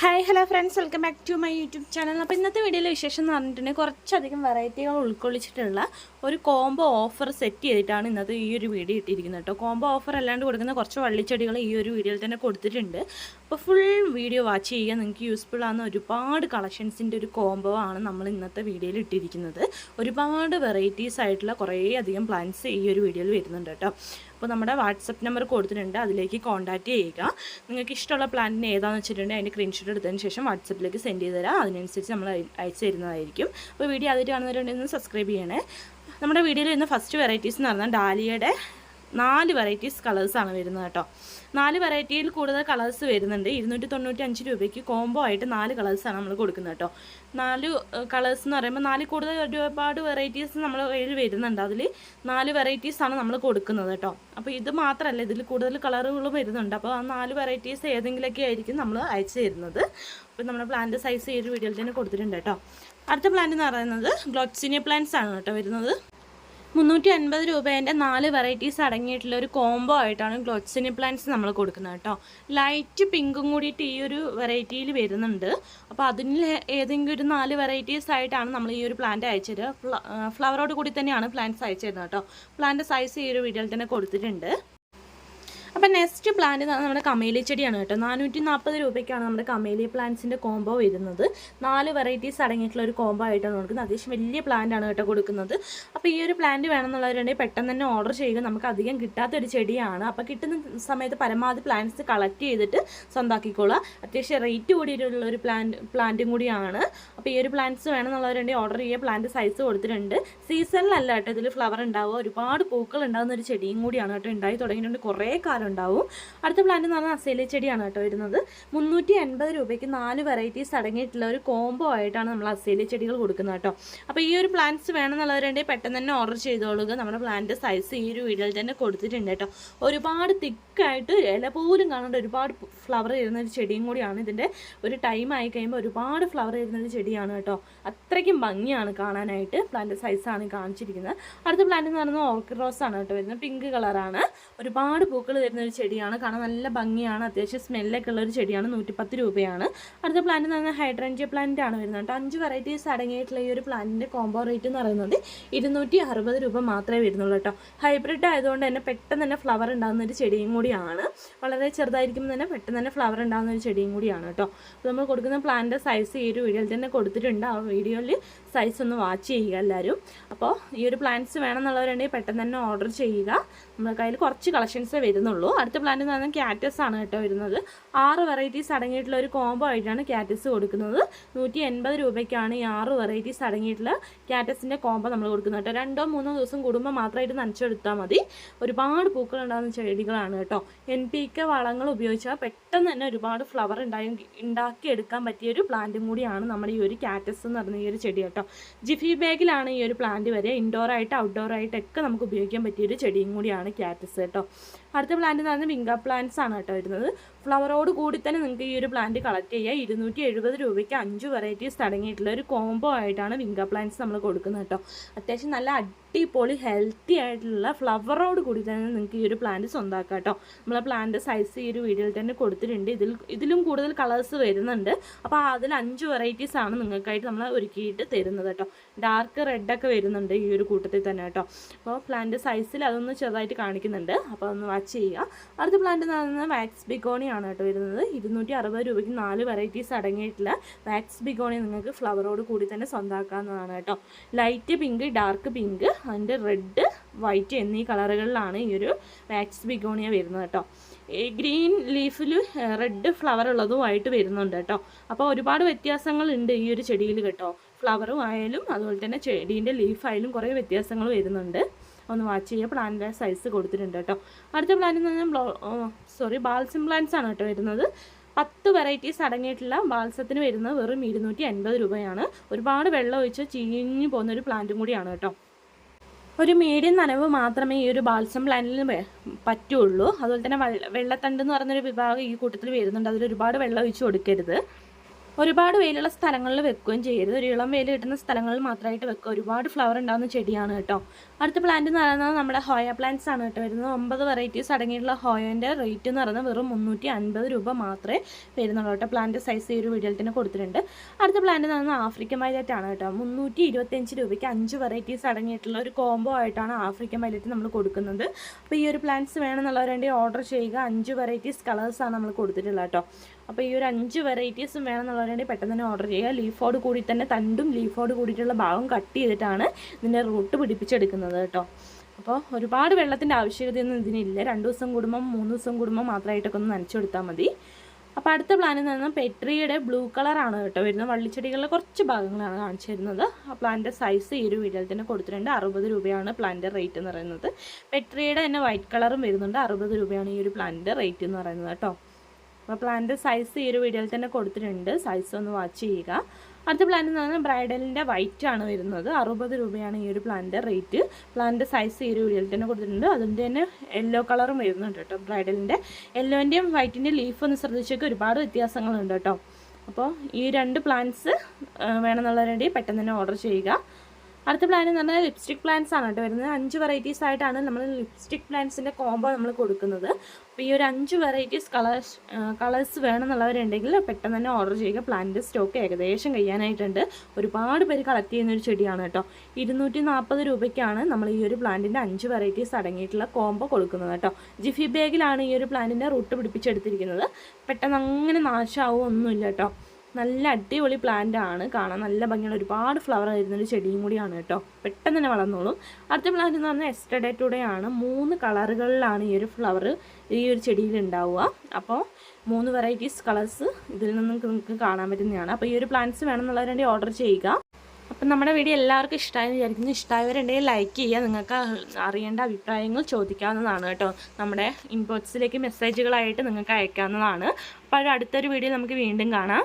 Hi hello friends welcome back to my YouTube channel അപ്പോൾ ഇന്നത്തെ വീഡിയോയിലെ വിശേഷം എന്ന് പറഞ്ഞിട്ടുണ്ടെങ്കിൽ കുറച്ചധികം വെറൈറ്റികൾ ഉൾക്കൊള്ളിച്ചിട്ടുള്ള ഒരു കോംബോ ഓഫർ സെറ്റ് ചെയ്തിട്ടാണ് ഇന്നത്തെ ഈ ഒരു വീഡിയോ ഇട്ടിരിക്കുന്നത് കേട്ടോ. കോംബോ ഓഫർ അല്ലാണ്ട് കൊടുക്കുന്ന കുറച്ച് വള്ളിച്ചെടികൾ ഈ ഒരു വീഡിയോയിൽ തന്നെ കൊടുത്തിട്ടുണ്ട്. അപ്പോൾ ഫുൾ വീഡിയോ വാച്ച് ചെയ്യുക. നിങ്ങൾക്ക് യൂസ്ഫുൾ ആകുന്ന ഒരുപാട് കളക്ഷൻസിന്റെ ഒരു കോംബോ ആണ് നമ്മൾ ഇന്നത്തെ വീഡിയോയിൽ ഇട്ടിരിക്കുന്നത്. ഒരുപാട് വെറൈറ്റീസ് ആയിട്ടുള്ള കുറേ അധികം പ്ലാൻസ് ഈ ഒരു വീഡിയോയിൽ വരുന്നുണ്ട് കേട്ടോ. അപ്പോൾ നമ്മുടെ വാട്സപ്പ് നമ്പർ കൊടുത്തിട്ടുണ്ട്. അതിലേക്ക് കോൺടാക്റ്റ് ചെയ്യുക. നിങ്ങൾക്ക് ഇഷ്ടമുള്ള പ്ലാനിന് ഏതാണെന്ന് വെച്ചിട്ടുണ്ടെങ്കിൽ അതിന്റെ സ്ക്രീൻഷോട്ട് എടുത്തതിന് ശേഷം വാട്സപ്പിലേക്ക് സെൻഡ് ചെയ്ത് തരാം. അതിനനുസരിച്ച് നമ്മൾ അയ- അയച്ചു തരുന്നതായിരിക്കും. അപ്പോൾ വീഡിയോ ആദ്യമായിട്ട് കാണുന്നവരുണ്ടെങ്കിൽ സബ്സ്ക്രൈബ് ചെയ്യണേ. നമ്മുടെ വീഡിയോയിൽ ഇന്ന് ഫസ്റ്റ് വെറൈറ്റീസ് എന്ന് പറഞ്ഞാൽ ഡാലിയയുടെ നാല് വെറൈറ്റീസ് കളേഴ്സാണ് വരുന്നത് കേട്ടോ. നാല് വെറൈറ്റിയിൽ കൂടുതൽ കളേഴ്സ് വരുന്നുണ്ട്. ഇരുന്നൂറ്റി തൊണ്ണൂറ്റി അഞ്ച് രൂപയ്ക്ക് കോംബോ ആയിട്ട് നാല് കളേഴ്സാണ് നമ്മൾ കൊടുക്കുന്നത് കേട്ടോ. നാല് കളേഴ്സ് എന്ന് പറയുമ്പോൾ നാല് കൂടുതൽ ഒരുപാട് വെറൈറ്റീസ് നമ്മൾ കയ്യിൽ വരുന്നുണ്ട്. അതിൽ നാല് വെറൈറ്റീസാണ് നമ്മൾ കൊടുക്കുന്നത് കേട്ടോ. അപ്പോൾ ഇത് മാത്രമല്ല ഇതിൽ കൂടുതൽ കളറുകളും വരുന്നുണ്ട്. അപ്പോൾ ആ നാല് വെറൈറ്റീസ് ഏതെങ്കിലുമൊക്കെ ആയിരിക്കും നമ്മൾ അയച്ചു തരുന്നത്. അപ്പോൾ നമ്മുടെ പ്ലാന്റ് സൈസ് ഈ ഒരു വീഡിയോയിൽ തന്നെ കൊടുത്തിട്ടുണ്ട് കേട്ടോ. അടുത്ത പ്ലാന്റ് എന്ന് പറയുന്നത് ഗ്ലോക്സിനിയ പ്ലാന്റ്സ് ആണ് കേട്ടോ വരുന്നത്. മുന്നൂറ്റി അൻപത് രൂപേന്റെ നാല് വെറൈറ്റീസ് അടങ്ങിയിട്ടുള്ള ഒരു കോംബോ ആയിട്ടാണ് ഗ്ലോച്ചിനി പ്ലാന്റ്സ് നമ്മൾ കൊടുക്കുന്നത് കേട്ടോ. ലൈറ്റ് പിങ്കും കൂടിയിട്ട് ഈ ഒരു വെറൈറ്റിയിൽ വരുന്നുണ്ട്. അപ്പോൾ അതിൽ ഏതെങ്കിലും ഒരു നാല് വെറൈറ്റീസ് ആയിട്ടാണ് നമ്മൾ ഈ ഒരു പ്ലാന്റ് അയച്ചത് ഫ്ലവറോട് കൂടി തന്നെയാണ് പ്ലാന്റ്സ് അയച്ചിരുന്നത് കേട്ടോ. പ്ലാന്റ് സൈസ് ഈ ഒരു വീഡിയോയിൽ തന്നെ കൊടുത്തിട്ടുണ്ട്. അപ്പം നെക്സ്റ്റ് പ്ലാന്റ് നമ്മുടെ കമേലി ചെടിയാണ് കേട്ടോ. നാനൂറ്റി നാൽപ്പത് രൂപയ്ക്കാണ് നമ്മുടെ കമേലി പ്ലാന്റ്സിന്റെ കോംബോ വരുന്നത്. നാല് വെറൈറ്റീസ് അടങ്ങിയിട്ടുള്ള ഒരു കോംബോ ആയിട്ടാണ് കൊടുക്കുന്നത്. അത്യാവശ്യം വലിയ പ്ലാന്റ് ആണ് കേട്ടോ കൊടുക്കുന്നത്. അപ്പോൾ ഈ ഒരു പ്ലാന്റ് വേണമെന്നുള്ളവരുണ്ടെങ്കിൽ പെട്ടെന്ന് തന്നെ ഓർഡർ ചെയ്യുക. നമുക്ക് അധികം കിട്ടാത്ത ഒരു ചെടിയാണ്. അപ്പോൾ കിട്ടുന്ന സമയത്ത് പരമാവധി പ്ലാന്റ്സ് കളക്ട് ചെയ്തിട്ട് സ്വന്താക്കിക്കോളാം അത്യാവശ്യം റേറ്റ് കൂടിയിട്ടുള്ള ഒരു പ്ലാന്റ് പ്ലാന്റും കൂടിയാണ്. അപ്പോൾ ഈ ഒരു പ്ലാന്റ്സ് വേണമെന്നുള്ളവരുണ്ടെങ്കിൽ ഓർഡർ ചെയ്യുക. പ്ലാന്റ് സൈസ് കൊടുത്തിട്ടുണ്ട്. സീസണിലല്ല കേട്ടോ. ഇതിൽ ഫ്ലവർ ഉണ്ടാവുക. ഒരുപാട് പൂക്കൾ ഉണ്ടാകുന്ന ഒരു ചെടിയും കൂടിയാണ് കേട്ടോ ഉണ്ടായി തുടങ്ങിയിട്ടുണ്ട്. കുറേ കാലം ഉണ്ടാവും. അടുത്ത പ്ലാന്റ് എന്ന് പറഞ്ഞാൽ അസേലി ചെടിയാണ് കേട്ടോ വരുന്നത്. മുന്നൂറ്റി അൻപത് രൂപയ്ക്ക് നാല് വെറൈറ്റീസ് അടങ്ങിയിട്ടുള്ള ഒരു കോംബോ ആയിട്ടാണ് നമ്മൾ അസേലി ചെടികൾ കൊടുക്കുന്നത് കേട്ടോ. അപ്പോൾ ഈ ഒരു പ്ലാന്റ്സ് വേണമെന്നുള്ളവരുണ്ടെങ്കിൽ പെട്ടെന്ന് തന്നെ ഓർഡർ ചെയ്തോളുക നമ്മുടെ പ്ലാന്റ് സൈസ് ഈ ഒരു വീഡിയോയിൽ തന്നെ കൊടുത്തിട്ടുണ്ട് കേട്ടോ. ഒരുപാട് തിക്കായിട്ട് ഇല പോലും കാണേണ്ട ഒരുപാട് ഫ്ലവർ ചെയ്യുന്ന ഒരു ചെടിയും കൂടിയാണ് ഇതിന്റെ ഒരു ടൈം ആയി കഴിയുമ്പോൾ ഒരുപാട് ഫ്ലവർ ചെയ്യുന്ന ഒരു ചെടിയാണ് കേട്ടോ. അത്രയ്ക്കും ഭംഗിയാണ് കാണാനായിട്ട് പ്ലാന്റ് സൈസാണ് കാണിച്ചിരിക്കുന്നത്. അടുത്ത പ്ലാന്റ് എന്ന് പറയുന്നത് ഓർക്കിഡ് റോസ് ആണ് കേട്ടോ വരുന്നത്. പിങ്ക് കളറാണ് ഒരുപാട് പൂക്കൾ ഒരു ചെടിയാണ്. കാണാൻ നല്ല ഭംഗിയാണ്. അത്യാവശ്യം സ്മെല്ലൊക്കെ ഉള്ള ഒരു ചെടിയാണ്. നൂറ്റിപ്പത്ത് രൂപയാണ്. അടുത്ത പ്ലാന്റ് എന്ന് പറഞ്ഞാൽ ഹൈഡ്രൻജിയ പ്ലാന്റ് ആണ് വരുന്നത് കേട്ടോ. അഞ്ച് വെറൈറ്റീസ് അടങ്ങിയിട്ടുള്ള ഈ ഒരു പ്ലാന്റിന്റെ കോംബോ റേറ്റ് എന്ന് പറയുന്നത് ഇരുന്നൂറ്റി അറുപത് രൂപ മാത്രമേ വരുന്നുള്ളൂ കേട്ടോ. ഹൈബ്രിഡ് ആയതുകൊണ്ട് തന്നെ പെട്ടെന്ന് തന്നെ ഫ്ലവർ ഉണ്ടാകുന്ന ഒരു ചെടിയും കൂടിയാണ്. വളരെ ചെറുതായിരിക്കുമ്പോൾ തന്നെ പെട്ടെന്ന് തന്നെ ഫ്ലവർ ഉണ്ടാകുന്ന ഒരു ചെടിയും കൂടിയാണ് കേട്ടോ. നമ്മൾ കൊടുക്കുന്ന പ്ലാന്റിന്റെ സൈസ് ഈ ഒരു വീഡിയോയിൽ തന്നെ കൊടുത്തിട്ടുണ്ട്. ആ വീഡിയോയിൽ സൈസ് ഒന്ന് വാച്ച് ചെയ്യുക എല്ലാവരും. അപ്പോൾ ഈ ഒരു പ്ലാന്റ്സ് വേണമെന്നുള്ളവരുണ്ടെങ്കിൽ പെട്ടെന്ന് തന്നെ ഓർഡർ ചെയ്യുക. നമ്മുടെ കയ്യിൽ കുറച്ച് കളക്ഷൻസേ വരുന്നുള്ളൂ. അടുത്ത പ്ലാന്റ് എന്ന് പറഞ്ഞാൽ ക്യാറ്റസ് ആണ് കേട്ടോ വരുന്നത്. ആറ് വെറൈറ്റീസ് അടങ്ങിയിട്ടുള്ള ഒരു കോംബോ ആയിട്ടാണ് ക്യാറ്റസ് കൊടുക്കുന്നത്. നൂറ്റി എൺപത് രൂപയ്ക്കാണ് ഈ ആറ് വെറൈറ്റീസ് അടങ്ങിയിട്ടുള്ള ക്യാറ്റസിന്റെ കോംബോ നമ്മൾ കൊടുക്കുന്നത് കേട്ടോ. രണ്ടോ മൂന്നോ ദിവസം കൂടുമ്പോൾ മാത്രമായിട്ട് നനച്ചെടുത്താൽ മതി. ഒരുപാട് പൂക്കൾ ഉണ്ടാകുന്ന ചെടികളാണ് കേട്ടോ. എൻ പി കെ വളങ്ങൾ ഉപയോഗിച്ചാൽ പെട്ടെന്ന് തന്നെ ഒരുപാട് ഫ്ലവർ ഉണ്ടായി ഉണ്ടാക്കിയെടുക്കാൻ പറ്റിയ ഒരു പ്ലാന്റും കൂടിയാണ് നമ്മുടെ ഈ ഒരു ക്യാറ്റസ് എന്ന് പറഞ്ഞ ഈ ഒരു ചെടി കേട്ടോ. ജിഫി ബാഗിലാണ് ഈ ഒരു പ്ലാന്റ് വരെ ഇൻഡോർ ആയിട്ട് ഔട്ട്ഡോർ ആയിട്ടൊക്കെ നമുക്ക് ഉപയോഗിക്കാൻ പറ്റിയ ഒരു ചെടിയും കൂടിയാണ് ക്യാറ്റസ് കേട്ടോ അടുത്ത പ്ലാന്റ് എന്ന് പറയുന്നത് വിങ്ക പ്ലാന്റ്സ് ആണ് കേട്ടോ വരുന്നത്. ഫ്ലവറോട് കൂടി തന്നെ നിങ്ങൾക്ക് ഈ ഒരു പ്ലാന്റ് കളക്ട് ചെയ്യുക ഇരുന്നൂറ്റി എഴുപത് രൂപയ്ക്ക് അഞ്ച് വെറൈറ്റീസ് അടങ്ങിയിട്ടുള്ള ഒരു കോംബോ ആയിട്ടാണ് വിങ്ക പ്ലാന്റ്സ് നമ്മൾ കൊടുക്കുന്നത് കേട്ടോ. അത്യാവശ്യം നല്ല അടിപൊളി ഹെൽത്തി ആയിട്ടുള്ള ഫ്ലവറോട് കൂടി തന്നെ നിങ്ങൾക്ക് ഈ ഒരു പ്ലാന്റ് സ്വന്തമാക്കാം കേട്ടോ. നമ്മളെ പ്ലാന്റ് സൈസ് ഈ ഒരു വീഡിയോയിൽ തന്നെ കൊടുത്തിട്ടുണ്ട്. ഇതിൽ ഇതിലും കൂടുതൽ കളേഴ്സ് വരുന്നുണ്ട്. അപ്പോൾ അതിൽ അഞ്ച് വെറൈറ്റീസ് ആണ് നിങ്ങൾക്കായിട്ട് നമ്മൾ ഒരുക്കിയിട്ട് തരുന്നത് കേട്ടോ. ഡാർക്ക് റെഡൊക്കെ വരുന്നുണ്ട് ഈ ഒരു കൂട്ടത്തിൽ തന്നെ കേട്ടോ. അപ്പോൾ പ്ലാന്റ് സൈസിൽ അതൊന്ന് ചെറുതായിട്ട് കാണിക്കുന്നുണ്ട്. അപ്പോൾ ഒന്ന് വാച്ച് ചെയ്യുക. അടുത്ത പ്ലാന്റ് എന്ന് പറയുന്നത് വാക്സ് ആണ് കേട്ടോ വരുന്നത്. ഇരുന്നൂറ്റി അറുപത് രൂപയ്ക്ക് നാല് വെറൈറ്റീസ് അടങ്ങിയിട്ടുള്ള വാക്സ് ബിഗോണി നിങ്ങൾക്ക് ഫ്ലവറോട് കൂടി തന്നെ സ്വന്തമാക്കാവുന്നതാണ് കേട്ടോ. ലൈറ്റ് പിങ്ക് ഡാർക്ക് പിങ്ക് അതിന്റെ റെഡ് വൈറ്റ് എന്നീ കളറുകളിലാണ് ഈ ഒരു വാക്സ് ബിഗോണിയ വരുന്നത് കേട്ടോ. ഗ്രീൻ ലീഫിൽ റെഡ് ഫ്ലവർ ഉള്ളതുമായിട്ട് വരുന്നുണ്ട് കേട്ടോ. അപ്പോൾ ഒരുപാട് വ്യത്യാസങ്ങളുണ്ട് ഈ ഒരു ചെടിയിൽ കേട്ടോ. ഫ്ലവറും ആയാലും അതുപോലെ തന്നെ ചെടീന്റെ ലീഫായാലും കുറേ വ്യത്യാസങ്ങൾ വരുന്നുണ്ട്. ഒന്ന് വാച്ച് ചെയ്യുക പ്ലാന്റിന്റെ സൈസ് കൊടുത്തിട്ടുണ്ട് കേട്ടോ. അടുത്ത പ്ലാന്റ് എന്ന് പറഞ്ഞാൽ സോറി ബാൽസം പ്ലാന്റ്സ് ആണ് കേട്ടോ വരുന്നത്. പത്ത് വെറൈറ്റീസ് അടങ്ങിയിട്ടുള്ള ബാൽസത്തിന് വരുന്നത് വെറും ഇരുന്നൂറ്റി അൻപത് രൂപയാണ്. ഒരുപാട് വെള്ളം ഒഴിച്ച് ചീഞ്ഞു പോകുന്ന ഒരു പ്ലാന്റും കൂടിയാണ് കേട്ടോ. ഒരു മീഡിയം നനവ് മാത്രമേ ഈ ഒരു ബാൽസം പ്ലാന്റിന് വേ- പറ്റുള്ളൂ. അതുപോലെ തന്നെ വെള്ള വെള്ളത്തണ്ട് എന്ന് പറഞ്ഞൊരു വിഭാഗം ഈ കൂട്ടത്തിൽ വരുന്നുണ്ട്. അതിൽ ഒരുപാട് വെള്ളം ഒഴിച്ച് കൊടുക്കരുത്. ഒരുപാട് വെയിലുള്ള സ്ഥലങ്ങളിൽ വെക്കുകയും ചെയ്യരുത്. ഒരു ഇളം വെയിൽ കിട്ടുന്ന സ്ഥലങ്ങളിൽ മാത്രമായിട്ട് വെക്കുക. ഒരുപാട് ഫ്ലവർ ഉണ്ടാകുന്ന ചെടിയാണ് കേട്ടോ. അടുത്ത പ്ലാന്റ് എന്ന് പറയുന്നത് നമ്മുടെ ഹോയ പ്ലാന്റ്സ് ആണ് കേട്ടോ വരുന്നത്. ഒമ്പത് വെറൈറ്റീസ് അടങ്ങിയിട്ടുള്ള ഹോയന്റെ റേറ്റ് എന്ന് പറയുന്നത് വെറും മുന്നൂറ്റി അൻപത് രൂപ മാത്രമേ വരുന്നുള്ളൂ കേട്ടോ. പ്ലാന്റ് സൈസ് ഈ ഒരു വീഡിയോയിൽ തന്നെ കൊടുത്തിട്ടുണ്ട്. അടുത്ത പ്ലാന്റ് എന്ന് പറയുന്നത് ആഫ്രിക്കൻ വയലറ്റ് ആണ് കേട്ടോ. മുന്നൂറ്റി ഇരുപത്തഞ്ച് രൂപയ്ക്ക് അഞ്ച് വെറൈറ്റീസ് അടങ്ങിയിട്ടുള്ള ഒരു കോംബോ ആയിട്ടാണ് ആഫ്രിക്കൻ വയലറ്റ് നമ്മൾ കൊടുക്കുന്നത്. അപ്പോൾ ഈ ഒരു പ്ലാന്റ്സ് വേണമെന്നുള്ളവരുണ്ടെങ്കിൽ ഓർഡർ ചെയ്യുക. അഞ്ച് വെറൈറ്റീസ് കളേഴ്സാണ് നമ്മൾ കൊടുത്തിട്ടുള്ളത് കേട്ടോ. അപ്പോൾ ഈ ഒരു അഞ്ച് വെറൈറ്റീസും വേണമെന്നുള്ളവരുണ്ടെങ്കിൽ പെട്ടെന്ന് തന്നെ ഓർഡർ ചെയ്യുക. ലീഫോട് കൂടി തന്നെ തണ്ടും ലീഫോട് കൂടിയിട്ടുള്ള ഭാഗം കട്ട് ചെയ്തിട്ടാണ് ഇതിന്റെ റൂട്ട് പിടിപ്പിച്ചെടുക്കുന്നത് കേട്ടോ. അപ്പോൾ ഒരുപാട് വെള്ളത്തിന്റെ ആവശ്യകതയൊന്നും ഇതിനില്ല. രണ്ട് ദിവസം കുടുംബം മൂന്ന് ദിവസം കുടുംബം മാത്രമായിട്ടൊക്കെ ഒന്ന് നനച്ചു കൊടുത്താൽ മതി. അപ്പോൾ അടുത്ത പ്ലാനിൽ നിന്ന് പെട്രിയുടെ ബ്ലൂ കളറാണ് കേട്ടോ വരുന്നത്. വള്ളിച്ചെടികളിലെ കുറച്ച് ഭാഗങ്ങളാണ് കാണിച്ചു തരുന്നത്. ആ പ്ലാന്റിന്റെ സൈസ് ഈ ഒരു വീഡിയോയിൽ തന്നെ കൊടുത്തിട്ടുണ്ട്. അറുപത് രൂപയാണ് പ്ലാന്റിന്റെ റേറ്റ് എന്ന് പറയുന്നത്. പെട്രിയുടെ തന്നെ വൈറ്റ് കളറും വരുന്നുണ്ട്. അറുപത് രൂപയാണ് ഈ ഒരു പ്ലാന്റിന്റെ റേറ്റ് എന്ന് പറയുന്നത് കേട്ടോ. അപ്പോൾ പ്ലാന്റ് സൈസ് ഈ ഒരു വീഡിയോയിൽ തന്നെ കൊടുത്തിട്ടുണ്ട്. സൈസ് ഒന്ന് വാച്ച് ചെയ്യുക. അടുത്ത പ്ലാന്റ് എന്ന് പറഞ്ഞാൽ ബ്രൈഡലിന്റെ വൈറ്റ് ആണ് വരുന്നത്. അറുപത് രൂപയാണ് ഈ ഒരു പ്ലാന്റിന്റെ റേറ്റ് പ്ലാന്റ് സൈസ് ഈ ഒരു വീഡിയോയിൽ തന്നെ കൊടുത്തിട്ടുണ്ട്. അതിന്റെ തന്നെ യെല്ലോ കളറും വരുന്നുണ്ട് കേട്ടോ ബ്രൈഡലിന്റെ യെല്ലോന്റെയും വൈറ്റിന്റെയും ലീഫ് ഒന്ന് ശ്രദ്ധിച്ചൊക്കെ. ഒരുപാട് വ്യത്യാസങ്ങളുണ്ട് കേട്ടോ. അപ്പോൾ ഈ രണ്ട് പ്ലാന്റ്സ് വേണമെന്നുള്ളവരുടെ പെട്ടെന്ന് തന്നെ ഓർഡർ ചെയ്യുക. അടുത്ത പ്ലാൻ എന്ന് പറഞ്ഞാൽ ലിപ്സ്റ്റിക് പ്ലാൻസ് ആണ് കേട്ടോ വരുന്നത്. അഞ്ച് വെറൈറ്റീസ് ആയിട്ടാണ് നമ്മൾ ലിപ്സ്റ്റിക് പ്ലാൻസിന്റെ കോംബോ നമ്മൾ കൊടുക്കുന്നത്. അപ്പോൾ ഈ ഒരു അഞ്ച് വെറൈറ്റീസ് കളേഴ്സ് കളേഴ്സ് വേണമെന്നുള്ളവരുണ്ടെങ്കിൽ പെട്ടെന്ന് തന്നെ ഓർഡർ ചെയ്യുക. പ്ലാന്റ് സ്റ്റോക്ക് ഏകദേശം കഴിയാനായിട്ടുണ്ട്. ഒരുപാട് പേര് കളക്ട് ചെയ്യുന്ന ഒരു ചെടിയാണ് കേട്ടോ. ഇരുന്നൂറ്റി നാൽപ്പത് രൂപയ്ക്കാണ് നമ്മൾ ഈ ഒരു പ്ലാന്റിന്റെ അഞ്ച് വെറൈറ്റീസ് അടങ്ങിയിട്ടുള്ള കോംബോ കൊടുക്കുന്നത് കേട്ടോ. ജിഫി ബാഗിലാണ് ഈ ഒരു പ്ലാന്റിന്റെ റൂട്ട് പിടിപ്പിച്ചെടുത്തിരിക്കുന്നത്. പെട്ടെന്ന് അങ്ങനെ നാശമാവുമൊന്നുമില്ല കേട്ടോ. നല്ല അടിപൊളി പ്ലാന്റ് ആണ്. കാണാൻ നല്ല ഭംഗിയുള്ള ഒരുപാട് ഫ്ലവർ വരുന്നൊരു ചെടിയും കൂടിയാണ് കേട്ടോ. പെട്ടെന്ന് തന്നെ വളർന്നോളും. അടുത്ത പ്ലാന്റ് എന്ന് പറഞ്ഞാൽ എസ്റ്റഡേ ടുഡേ ആണ്. മൂന്ന് കളറുകളിലാണ് ഈ ഒരു ഫ്ലവർ ഈ ഒരു ചെടിയിൽ ഉണ്ടാവുക. അപ്പോൾ മൂന്ന് വെറൈറ്റീസ് കളേഴ്സ് ഇതിൽ നിന്ന് നിങ്ങൾക്ക് കാണാൻ പറ്റുന്നതാണ്. അപ്പോൾ ഈ ഒരു പ്ലാന്റ്സ് വേണമെന്നുള്ളവരുടെ ഓർഡർ ചെയ്യുക. അപ്പം നമ്മുടെ വീഡിയോ എല്ലാവർക്കും ഇഷ്ടമായി വിചാരിക്കുന്നു. ഇഷ്ടമായവരുണ്ടെങ്കിൽ ലൈക്ക് ചെയ്യുക. നിങ്ങൾക്ക് അറിയേണ്ട അഭിപ്രായങ്ങൾ ചോദിക്കാവുന്നതാണ് കേട്ടോ. നമ്മുടെ ഇൻബോക്സിലേക്ക് മെസ്സേജുകളായിട്ട് നിങ്ങൾക്ക് അയക്കാവുന്നതാണ്. അപ്പോൾ അടുത്തൊരു വീഡിയോ നമുക്ക് വീണ്ടും കാണാം.